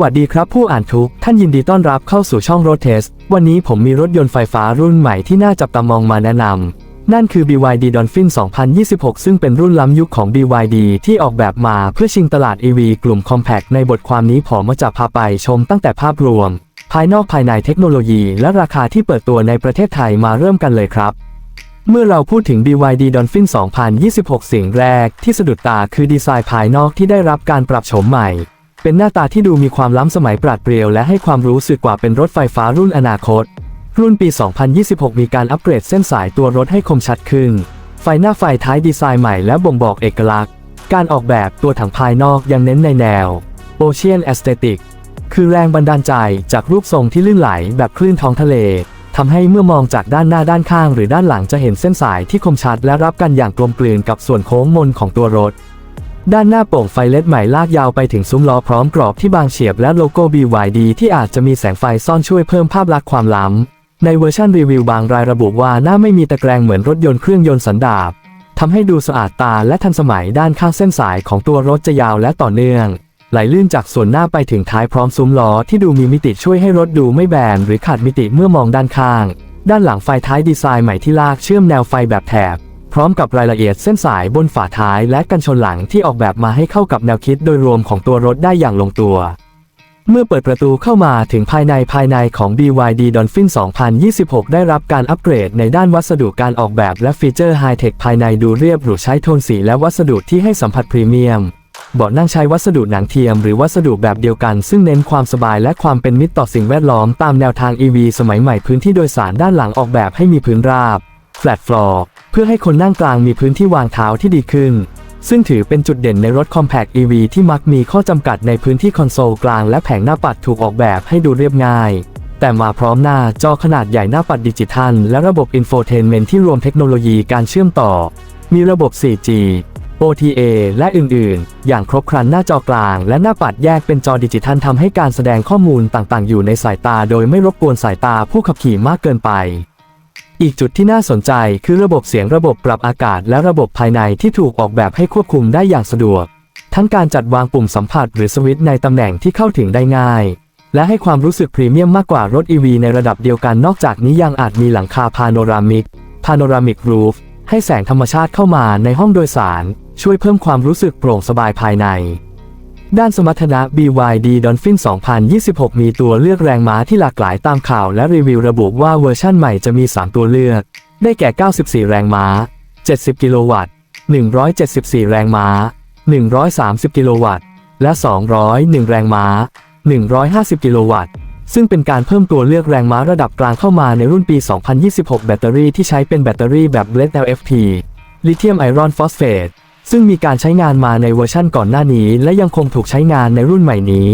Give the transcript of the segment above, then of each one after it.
วัสดีครับผู้อ่านทุกท่านยินดีต้อนรับเข้าสู่ช่อง Road Test วันนี้ผมมีรถยนต์ไฟฟ้ารุ่นใหม่ที่น่าจับตามองมาแนะนำ นั่นคือ BYD Dolphin 2026 ซึ่งเป็นรุ่นล้ำยุคของ BYD ที่ออกแบบมาเพื่อชิงตลาด EV กลุ่ม Compact ในบทความนี้ผมจะพาไปชมตั้งแต่ภาพรวม ภายนอกภายในเทคโนโลยี และราคาที่เปิดตัวในประเทศไทยมาเริ่มกันเลยครับเมื่อเราพูดถึง BYD Dolphin 2026 สิ่งแรกที่สะดุดตาคือดีไซน์ภายนอกที่ได้รับการปรับโฉมใหม่ เป็นหน้าตาที่ดูมีความล้ำสมัยปราดเปรียวและให้ความรู้สึกกว่าเป็นรถไฟฟ้ารุ่นอนาคต รุ่นปี 2026 มีการอัปเกรดเส้นสายตัวรถให้คมชัดขึ้น ไฟหน้าไฟท้ายดีไซน์ใหม่และบ่งบอกเอกลักษณ์ การออกแบบตัวถังภายนอกยังเน้นในแนว Ocean Aesthetic คือแรงบันดาลใจจากรูปทรงที่ลื่นไหลแบบคลื่นท้องทะเล ทำให้เมื่อมองจากด้านหน้าด้านข้างหรือด้านหลังจะเห็นเส้นสายที่คมชัดและรับกันอย่างกลมกลืนกับส่วนโค้งมนของตัวรถ ด้านหน้าโป่งไฟเลดใหม่ลากยาวไปถึงซุ้มล้อพร้อมกรอบที่บางเฉียบและโลโก้ BYD ที่อาจจะมีแสงไฟซ่อนช่วยเพิ่มภาพลักษณ์ความล้ำ ในเวอร์ชันรีวิวบางรายระบุว่าหน้าไม่มีตะแกรงเหมือนรถยนต์เครื่องยนต์สันดาปทำให้ดูสะอาดตาและทันสมัยด้านข้างเส้นสายของตัวรถจะยาวและต่อเนื่อง ไหลลื่นจากส่วนหน้าไปถึงท้ายพร้อมซุ้มล้อที่ดูมีมิติช่วยให้รถดูไม่แบนหรือขาดมิติเมื่อมองด้านข้าง ด้านหลังไฟท้ายดีไซน์ใหม่ที่ลากเชื่อมแนวไฟแบบแถบ พร้อมกับรายละเอียดเส้นสายบนฝาท้ายและกันชนหลังที่ออกแบบมาให้เข้ากับแนวคิดโดยรวมของตัวรถได้อย่างลงตัว เมื่อเปิดประตูเข้ามาถึงภายในภายในของ BYD Dolphin 2026 ได้รับการอัปเกรดในด้านวัสดุการออกแบบและฟีเจอร์ไฮเทคภายในดูเรียบหรูใช้โทนสีและวัสดุที่ให้สัมผัสพรีเมียมเบาะนั่งใช้วัสดุหนังเทียมหรือวัสดุแบบเดียวกัน ซึ่งเน้นความสบายและความเป็นมิตรต่อสิ่งแวดล้อมตามแนวทาง EV สมัยใหม่พื้นที่โดยสารด้านหลังออกแบบให้มีพื้นราบ flat floor พื่อให้คนนั่งกลางมีพื้นที่วางเท้าที่ดีขึ้น ซึ่งถือเป็นจุดเด่นในรถ Compact EV ที่มักมีข้อจำกัดในพื้นที่คอนโซลกลางและแผงหน้าปัดถูกออกแบบให้ดูเรียบง่าย แต่มาพร้อมหน้าจอขนาดใหญ่หน้าปัดดิจิทัล และระบบอินโฟเทนเมนที่รวมเทคโนโลยีการเชื่อมต่อ มีระบบ 4G OTA และอื่น ๆ อย่างครบครันหน้าจอกลาง และหน้าปัดแยกเป็นจอดิจิทัลทำให้การแสดงข้อมูลต่าง ๆ อยู่ในสายตา โดยไม่รบกวนสายตาผู้ขับขี่มากเกินไป อีกจุดที่น่าสนใจคือระบบเสียงระบบปรับอากาศและระบบภายในที่ถูกออกแบบให้ควบคุมได้อย่างสะดวก ทั้งการจัดวางปุ่มสัมผัสหรือสวิตช์ในตำแหน่งที่เข้าถึงได้ง่าย และให้ความรู้สึกพรีเมียมมากกว่ารถ EV ในระดับเดียวกันนอกจากนี้ยังอาจมีหลังคาพาโนรามิกพาโนรามิกรูฟให้แสงธรรมชาติเข้ามาในห้องโดยสาร ช่วยเพิ่มความรู้สึกโปร่งสบายภายใน ด้านสมรรถนะ BYD Dolphin 2026 มีตัวเลือกแรงม้าที่หลากหลายตามข่าวและรีวิวระบุว่าเวอร์ชั่นใหม่จะมี 3 ตัวเลือก ได้แก่ 94 แรงม้า 70 กิโลวัตต์ 174 แรงม้า 130 กิโลวัตต์ และ 201 แรงม้า 150 กิโลวัตต์ ซึ่งเป็นการเพิ่มตัวเลือกแรงม้าระดับกลางเข้ามาในรุ่นปี 2026 แบตเตอรี่ที่ใช้เป็นแบตเตอรี่แบบ Blend LFP ลิเธียมไอรอนฟอสเฟต ซึ่งมีการใช้งานมาในเวอร์ชั่นก่อนหน้านี้ และยังคงถูกใช้งานในรุ่นใหม่นี้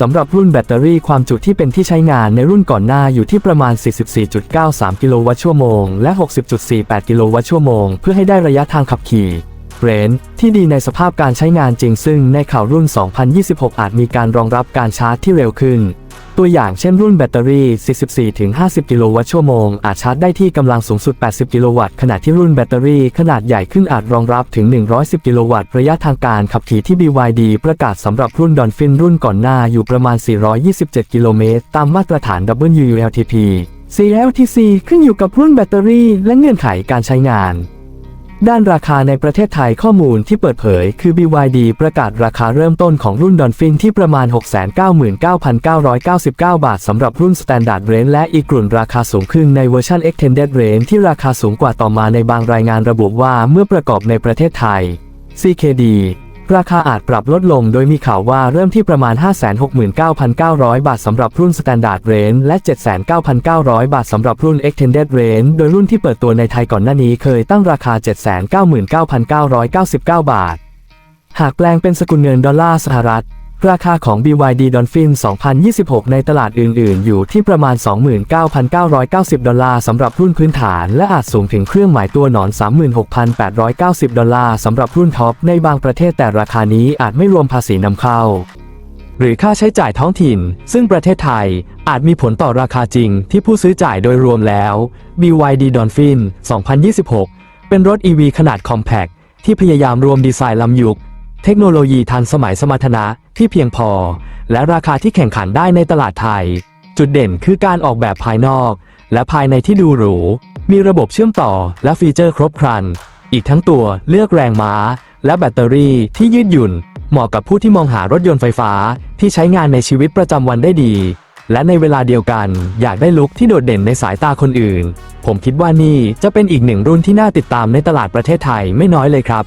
สำหรับรุ่นแบตเตอรี่ความจุที่เป็นที่ใช้งานในรุ่นก่อนหน้าอยู่ที่ประมาณ 44.93 กิโลวัตต์ชั่วโมง และ 60.48 กิโลวัตต์ชั่วโมง เพื่อให้ได้ระยะทางขับขี่เรนที่ดีในสภาพการใช้งานจริงซึ่งในข่าวรุ่น 2026 อาจมีการรองรับการชาร์จที่เร็วขึ้น ตัวอย่างเช่นรุ่นแบตเตอรี่ 44-50 กิโลวัตต์ชั่วโมง อาจชาร์จได้ที่กำลังสูงสุด 80 กิโลวัตต์ ขณะที่รุ่นแบตเตอรี่ขนาดใหญ่ขึ้นอาจรองรับถึง 110 กิโลวัตต์ ระยะทางการขับขี่ที่ BYD ประกาศสำหรับรุ่นดอนฟินรุ่นก่อนหน้าอยู่ประมาณ 427 กิโลเมตร ตามมาตรฐาน WLTP CLTC ขึ้นอยู่กับรุ่นแบตเตอรี่และเงื่อนไขการใช้งาน ด้านราคาในประเทศไทยข้อมูลที่เปิดเผย คือ BYD ประกาศราคาเริ่มต้นของรุ่นดอนฟินที่ประมาณ 699,999 บาทสำหรับรุ่น Standard Range และอีกกลุ่นราคาสูงขึ้นในเวอร์ชัน Extended Range ที่ราคาสูงกว่าต่อมาในบางรายงานระบุว่าเมื่อประกอบในประเทศไทย CKD ราคาอาจปรับลดลงโดยมีข่าวว่าเริ่มที่ประมาณ 569,900 บาทสำหรับรุ่น Standard Range และ 79,900 บาทสำหรับรุ่น Extended Range โดยรุ่นที่เปิดตัวในไทยก่อนหน้านี้เคยตั้งราคา 799,999 บาท หากแปลงเป็นสกุลเงินดอลลาร์สหรัฐ ราคาของ BYD Dolphin 2026 ในตลาดอื่น ๆ อยู่ที่ประมาณ 29,990 ดอลลาร์สำหรับรุ่นพื้นฐาน และอาจสูงถึงเครื่องหมายตัวหนอน 36,890 ดอลลาร์สำหรับรุ่นท็อปในบางประเทศแต่ราคานี้อาจไม่รวมภาษีนำเข้า หรือค่าใช้จ่ายท้องถิ่น ซึ่งประเทศไทยอาจมีผลต่อราคาจริงที่ผู้ซื้อจ่ายโดยรวมแล้ว BYD Dolphin 2026 เป็นรถ EV ขนาด Compact ที่พยายามรวมดีไซน์ล้ำยุค เทคโนโลยีทันสมัยสมรรถนะที่เพียงพอ และราคาที่แข่งขันได้ในตลาดไทย จุดเด่นคือการออกแบบภายนอก และภายในที่ดูหรู มีระบบเชื่อมต่อและฟีเจอร์ครบครัน อีกทั้งตัวเลือกแรงม้า และแบตเตอรี่ที่ยืดหยุ่น เหมาะกับผู้ที่มองหารถยนต์ไฟฟ้าที่ใช้งานในชีวิตประจำวันได้ดี และในเวลาเดียวกันอยากได้ลุคที่โดดเด่นในสายตาคนอื่น ผมคิดว่านี่จะเป็นอีกหนึ่งรุ่นที่น่าติดตามในตลาดประเทศไทยไม่น้อยเลยครับ